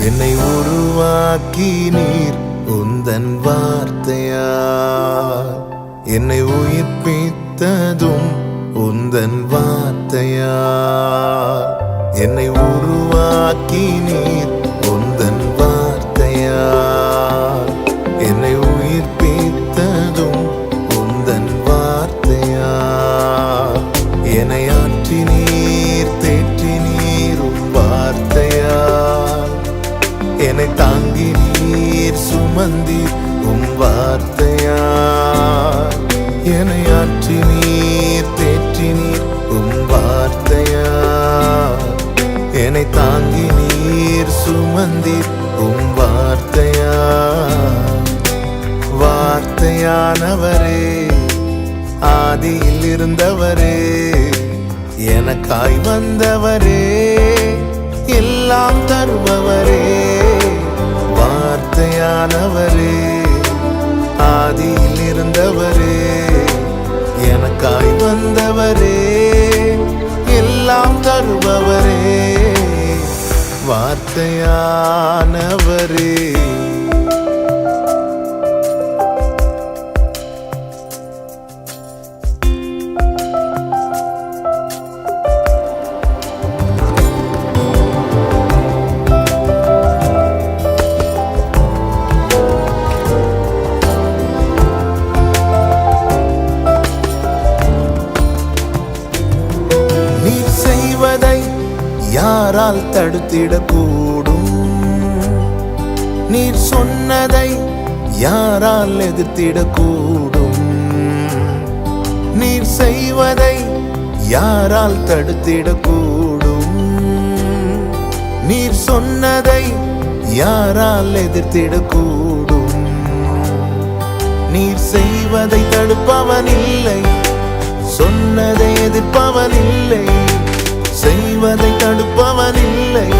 என்னை உருவாக்கி நீர் உந்தன் வார்த்தையா என்னை உயிர்ப்பித்ததும் உந்தன் வார்த்தையா என்னை உருவாக்கி நீர் என்னை தாங்கி நீர் சுமந்தி உம் வார்த்தையா என்னை ஆற்றி நீர் தேற்றி நீர் உம் வார்த்தையா என்னை தாங்கி நீர் சுமந்தி உம் வார்த்தையா வார்த்தையானவரே ஆதியில் இருந்தவரே எனக்காய் வந்தவரே. ஆண்டவரே எல்லாம் தருபவரே வார்த்தையானவரே. யாரால் தடுத்திடக்கூடும்? நீர் சொன்னதை யாரால் எதிர்த்திடக்கூடும்? நீர் செய்வதை யாரால் தடுத்திடக்கூடும்? நீர் சொன்னதை யாரால் எதிர்த்திடக்கூடும்? நீர் செய்வதை தடுப்பவன் இல்லை சொன்னதை எதிர்ப்பவன் இல்லை. செய்வதை தடுப்பவன் இல்லை.